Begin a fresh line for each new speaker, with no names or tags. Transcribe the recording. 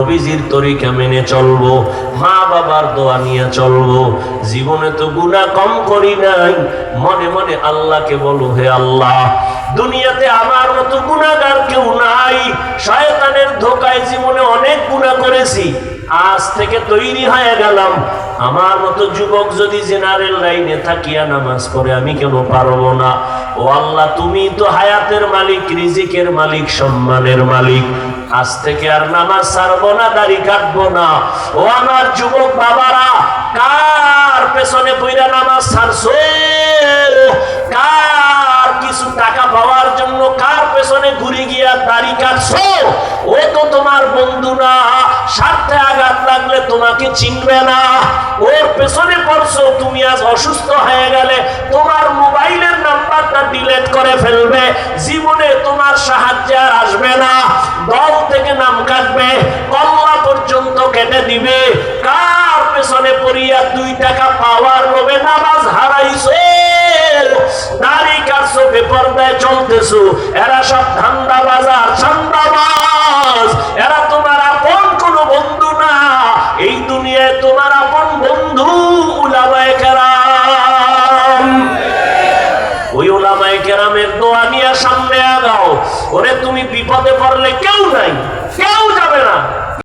নবীজির তরিকা মেনে চলবো, মা বাবার দোয়া নিয়ে চলবো। জীবনে তো গুনাহ কম করি নাই, মনে মনে আল্লাহকে বলো হে আল্লাহ, দুনিয়াতে আমার মতো গুনাহগার কেউ নাই। শয়তানের ধোকায় জীবনে অনেক গুনাহ করেছি, আজ থেকে তৈরি হয়ে গেলাম। আমার মতো যুবক যদি জেনারেল লাইনে থাকিয়া নামাজ পড়ে, আমি কেন পারব না? ও আল্লাহ তুমি তো হায়াতের মালিক, রিজিকের মালিক, সম্মানের মালিক। আজ থেকে আর নামাজ ছাড়বো না, দাড়ি কাটবো না। ও আমার যুবক বাবারা, কার পেছনে পইরা নামাজ ছাড়ছো? কার কিছু টাকা পাওয়ার জন্য কার পেছনে ঘুরে গিয়া দাড়ি কাটছো? ও তো তোমার বন্ধু না স্বার্থে আঘাত লাগলে তোমাকে চিনবে না। ওর পেছনে পড়ছো, তুমি আজ অসুস্থ হয়ে গেলে তোমার মোবাইলের নাম্বারটা ডিলেট করে ফেলবে। জীবনে তোমার সাহায্য আর আসবে না। দল থেকে নাম কাটবে কল্লা পর্যন্ত কেটে দিবে। কার পেছনে পড়িয়া দুই টাকা পাওয়ার লোভে নামাজ হারাইছো? দাড়ি কাটছো বেপরদায় চলতেছো? এরা সব ধান্দা বাজার চান্দাবাজ। এরা তোমার আপন কোনো বন্ধু না। এই দুনিয়ায় তোমার আপন বন্ধু উলামায়ে কেরাম। ওই ওলামায়ে কেরামের দোয়া নিয়ে সামনে আগাও। ওরে, তুমি বিপদে